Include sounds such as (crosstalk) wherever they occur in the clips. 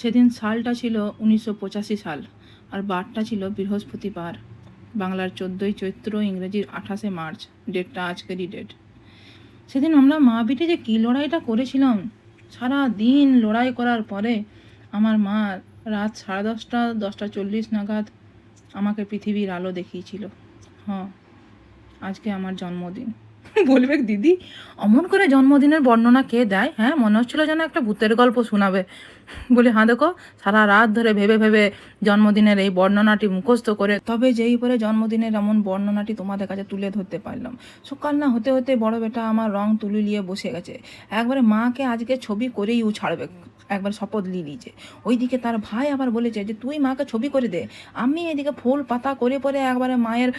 সেদিন সালটা ছিল উনিশশো পঁচাশি সাল আর বারটা ছিল বৃহস্পতিবার। বাংলার চোদ্দোই চৈত্র ইংরেজির আঠাশে মার্চ, ডেটটা আজকেরই ডেট। সেদিন আমরা মা বিটে যে কী লড়াইটা করেছিলাম, সারা দিন লড়াই করার পরে আমার মা রাত সাড়ে দশটা দশটা চল্লিশ নাগাদ আমাকে পৃথিবীর আলো দেখিয়েছিল। হ্যাঁ আজকে আমার জন্মদিন। (laughs) বলবে, দিদি, অমন করে জন্মদিনের বর্ণনা কে দেয় হ্যাঁ? মনে হচ্ছিল যেন একটা ভূতের গল্প শোনাবে। (laughs) বলি হ্যাঁ দেখো, সারা রাত ধরে ভেবে ভেবে জন্মদিনের এই বর্ণনাটি মুখস্থ করে, তবে যেই পরে জন্মদিনের এমন বর্ণনাটি তোমাদের কাছে তুলে ধরতে পারলাম। সকাল না হতে হতে বড় বেটা আমার রং তুলি নিয়ে বসে গেছে। একবারে মাকে আজকে ছবি করেই ও ছাড়বে, একবার শপথ নিয়ে নিয়েছে। ওইদিকে তার ভাই আবার বলেছে যে, তুই মাকে ছবি করে দে। আমি এদিকে ফুল পাতা করে পরে একবারে মায়ের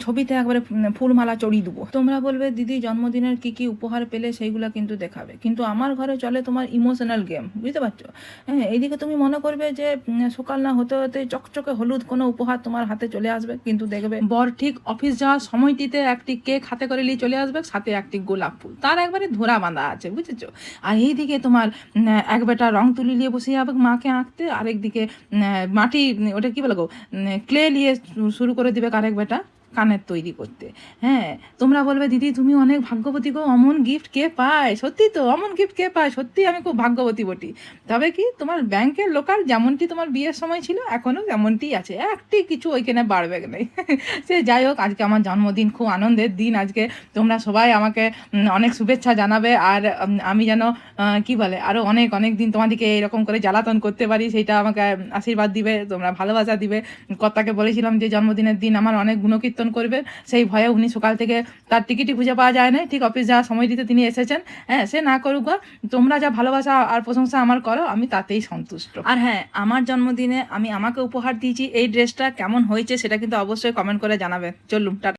ছবিতে একবারে ফুলমালা চড়িয়ে দেবো। তোমরা বলবে, দিদি, জন্মদিনের কি কি উপহার পেলে সেইগুলো কিন্তু দেখাবে। কিন্তু আমার ঘরে চলে তোমার ইমোশনাল গেম বুঝতে পারছ? হ্যাঁ এইদিকে তুমি মনে করবে যে সকাল না হতে হতে চকচকে হলুদ কোনো উপহার তোমার হাতে চলে আসবে, কিন্তু দেখবে বর ঠিক অফিস যাওয়ার সময়টিতে একটি কেক হাতে করে নিয়ে চলে আসবে, সাথে একটি গোলাপ ফুল। তার একবারে ধরা বাঁধা আছে, বুঝেছ? আর এইদিকে তোমার এক বেটা রং তুলি নিয়ে বসে যাবে মাকে আঁকতে, আরেকদিকে মাটি ওটা কি বলে গো? ক্লে নিয়ে শুরু করে দিবে আরেক বেটা। কানের তৈরি করতে। হ্যাঁ তোমরা বলবে, দিদি, তুমি অনেক ভাগ্যবতী গো, অমন গিফট কে পায়? সত্যি তো, অমন গিফট কে পায়? সত্যি আমি খুব ভাগ্যবতী বটি। তবে কি, তোমার ব্যাংকের লোকাল যেমনটি তোমার বিয়ের সময় ছিল এখনও তেমনটি আছে। একটি কিছু ওইখানে বাড়বে নেই (laughs) সে যাই হোক, আজকে আমার জন্মদিন, খুব আনন্দের দিন আজকে। তোমরা সবাই আমাকে অনেক শুভেচ্ছা জানাবে। আর আমি যেন কি বলে আরও অনেক অনেক দিন তোমাদেরকে এরকম করে জ্বালাতন করতে পারি, সেটা আমাকে আশীর্বাদ দিবে, তোমরা ভালোবাসা দিবে। কর্তাকে বলেছিলাম যে, জন্মদিনের দিন আমার অনেক গুণকীর্তন করবে। সেই ভয়ে উনি সকাল থেকে তার টিকিটই খুঁজে পাওয়া যায় না ঠিক অফিস যাওয়ার সময় দিতে তিনি এসেছেন। হ্যাঁ সে না করুক তোমরা যা ভালোবাসা আর প্রশংসা আমার করো, আমি তাতেই সন্তুষ্ট। আর হ্যাঁ আমার জন্মদিনে আমি আমাকে উপহার দিয়েছি, এই ড্রেসটা কেমন হয়েছে সেটা কিন্তু অবশ্যই কমেন্ট করে জানাবে। চলুন, টাটা।